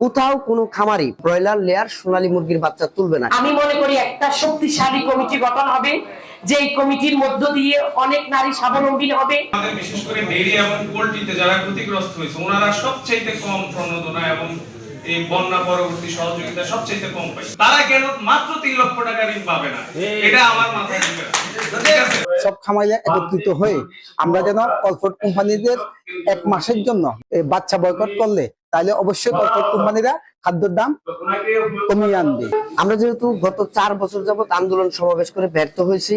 কোথাও কোনো খামারি ব্রয়লার লেয়ার সোনালী মুরগির বাচ্চা তুলবে না। আমি মনে করি একটা শক্তিশালী কমিটি গঠন হবে যেই কমিটির মধ্য দিয়ে অনেক নারী স্বাবলম্বী হবে। আমাদের বিশেষ করে ডেইরি এবং পোল্ট্রিতে যারা ক্ষতিগ্রস্ত হয়েছে ওনারা সবচাইতে কম প্রণোদনা এবং এই বন্যা পরবর্তী সহযোগিতা সবচাইতে কম পায় তারা কেন মাত্র তিন লক্ষ টাকা ঋণ পাবে না? এটা আমার মাথায় ঢুকে না। সব খামাইয়া একত্রিত হয়ে আমরা যেন কলফোর্ট কোম্পানিদের এক মাসের জন্য এই বাচ্চা বয়কট করলে তাহলে অবশ্যই কোম্পানিরা খাদ্যের দাম কমিয়ে আনবে। আমরা যেহেতু গত চার বছর যাবত আন্দোলন সমাবেশ করে ব্যর্থ হয়েছি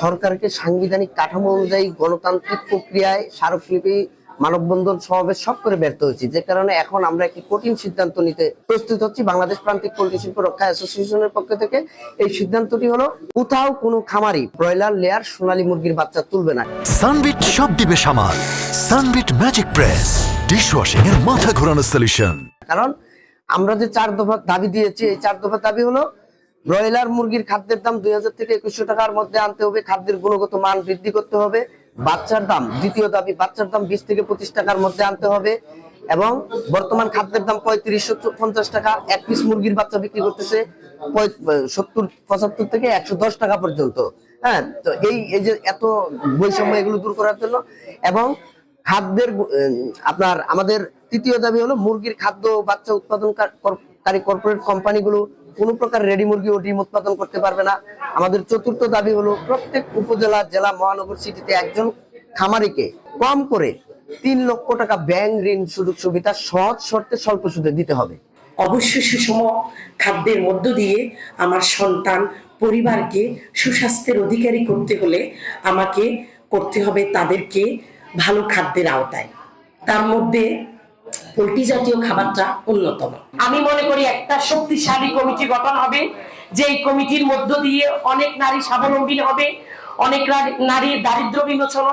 সরকারকে সাংবিধানিক কাঠামো অনুযায়ী গণতান্ত্রিক প্রক্রিয়ায় স্মারকলিপি মানববন্ধন সমাবেশ সব করে ব্যর্থ হয়েছি। যে কারণে এখন আমরা একটি কঠিন সিদ্ধান্ত নিতে প্রস্তুত হচ্ছি বাংলাদেশ প্রান্তিক পোল্ট্রি শিল্প রক্ষা অ্যাসোসিয়েশনের পক্ষ থেকে। এই সিদ্ধান্তটি হলো কোথাও কোনো খামারি ব্রয়লার লেয়ার সোনালী মুরগির বাচ্চা তুলবে না। সানবিট সব দিবে সামাল। Sunbit magic press. ডিশওয়াশিং এর মাথা ঘোরানো সলিউশন কারণ আমরা যে চার দফা দাবি দিয়েছি, এই চার দফা দাবি হলো ব্রয়লার মুরগির খাদ্যের দাম দুই হাজার থেকে একুশশো টাকার মধ্যে আনতে হবে, খাদ্যের গুণগত মান বৃদ্ধি করতে হবে, বাচ্চার দাম, দ্বিতীয় দাবি, বাচ্চার দাম বিশ থেকে পঁচিশ টাকার মধ্যে আনতে হবে এবং বর্তমান খাদ্যের দাম পঁয়ত্রিশশো পঞ্চাশ টাকা, এক পিস মুরগির বাচ্চা বিক্রি করতেছে সত্তর, পঁচাত্তর থেকে একশো দশ টাকা পর্যন্ত। হ্যাঁ তো এই এই যে এত বৈষম্য এগুলো দূর করার জন্য এবং খাদ্যের আপনার আমাদের তৃতীয় দাবি হলো মুরগির খাদ্য বাচ্চা উৎপাদনকারী কর্পোরেট কোম্পানিগুলো কোনো প্রকার রেডি মুরগি ও ডিম উৎপাদন করতে পারবে না। আমাদের চতুর্থ দাবি হলো প্রত্যেক উপজেলা, জেলা, মহানগর সিটিতে একজন খামারিকে কম করে তিন লক্ষ টাকা ব্যাংক ঋণ সুযোগ সুবিধা সহজ শর্তে স্বল্প সুদে দিতে হবে। অবশ্যই সুষম খাদ্যের মধ্য দিয়ে আমার সন্তান, পরিবারকে সুস্বাস্থ্যের অধিকারী করতে হলে আমাকে করতে হবে তাদেরকে ভালো খাদ্যের আওতায়। তার মধ্যে পোলট্রি জাতীয় খাবারটা অন্যতম। আমি মনে করি একটা শক্তিশালী কমিটি গঠন হবে, যেই কমিটির মধ্য দিয়ে অনেক নারী স্বাবলম্বী হবে, অনেক নারী- দারিদ্র বিমোচন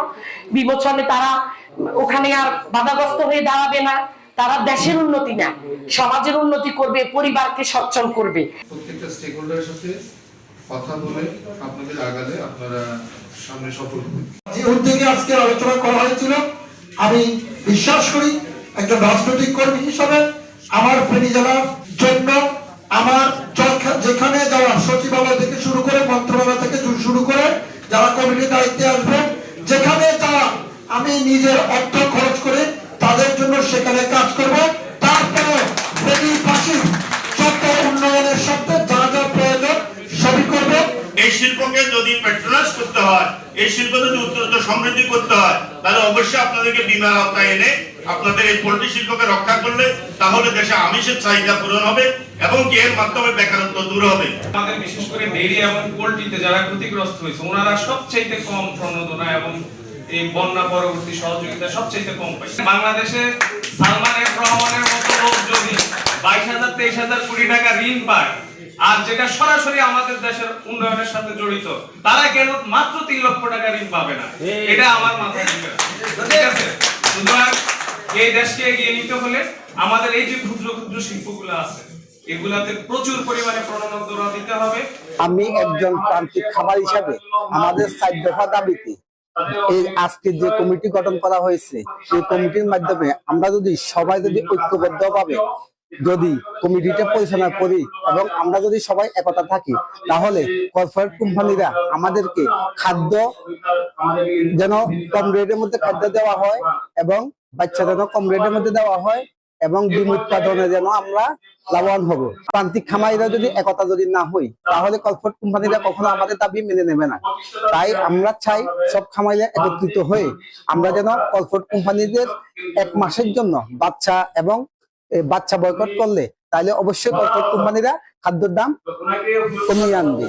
বিমোচনে তারা ওখানে আর বাধাগ্রস্ত হয়ে দাঁড়াবে না, তারা দেশের উন্নতি না, সমাজের উন্নতি করবে, পরিবারকে সচ্ছল করবে। প্রত্যেকটা স্টেক হোল্ডারের সাথে কথা বলে আপনাদের আগালে আপনারা সামনে সফল যে উদ্যোগে আজকে আলোচনা করা হয়েছিল, আমি বিশ্বাস করি একজন রাজনৈতিক কর্মী হিসাবে আমার ফেনী জেলার জন্য আমার যেখানে যাওয়া সচিবালয় থেকে শুরু করে মন্ত্রণালয় থেকে শুরু করে যারা কমিটির দায়িত্বে আসবেন, যেখানে যাওয়া আমি নিজের অর্থ খরচ করে তাদের জন্য সেখানে কাজ করব। তারপরে পাশে যত উন্নয়নের সাথে হয়। এই শিল্প যদি উত্তরোত্তর সমৃদ্ধি করতে হয়, তাহলে অবশ্যই আপনাদেরকে বিমার আওতায় এনে আপনাদের এই পোল্ট্রি শিল্পকে রক্ষা করলে তাহলে দেশে আমিষের চাহিদা পূরণ হবে এবং কি এর মাধ্যমে বেকারত্ব দূর হবে। আমাদের বিশেষ করে ডেইরি এবং পোল্ট্রিতে যারা ক্ষতিগ্রস্ত হয়েছে, ওনারা সবচাইতে কম প্রণোদনা এবং এই বন্যা পরবর্তী সহযোগিতা সবচাইতে কম পায় বাংলাদেশে সালমান রহমানের মতো লোক যদি বাইশ হাজার, তেইশ হাজার কোটি টাকা ঋণ পায় আর যেটা সরাসরি আমাদের দেশের উন্নয়নের সাথে জড়িত তারা কেন মাত্র তিন লক্ষ টাকা ঋণ পাবে না? এটা আমার মাথায় ঠিক আছে? সুতরাং এই দেশকে এগিয়ে নিতে হলে আমাদের এই যে ক্ষুদ্র ক্ষুদ্র শিল্পগুলো আছে এগুলাতে প্রচুর পরিমাণে প্রণোদনা দিতে হবে। আমি একজন প্রান্তিক খাবার হিসাবে আমাদের সাইড দফা দাবিতে এই আজকে যে কমিটি গঠন করা হয়েছে এই কমিটির মাধ্যমে আমরা যদি সবাই যদি ঐক্যবদ্ধ ভাবে যদি কমিটিটা পরিচালনা করি এবং আমরা যদি সবাই একতা থাকি, তাহলে কর্পোরেট কোম্পানিরা আমাদেরকে খাদ্য যেন কম রেটের মধ্যে খাদ্য দেওয়া হয় এবং বাচ্চা যেন কম রেটের মধ্যে দেওয়া হয় এবং ডিম উৎপাদনে যেন আমরা লাভবান হব। প্রান্তিক খামারিরা যদি একতা যদি না হই, তাহলে কর্পোরেট কোম্পানিরা কখনো আমাদের দাবি মেনে নেবে না। তাই আমরা চাই সব খামারিরা একত্রিত হয়ে আমরা যেন কর্পোরেট কোম্পানিদের এক মাসের জন্য বাচ্চা এবং বাচ্চা বয়কট করলে তাহলে অবশ্যই বয়কট কোম্পানিরা খাদ্যর দাম কমিয়ে আনবে।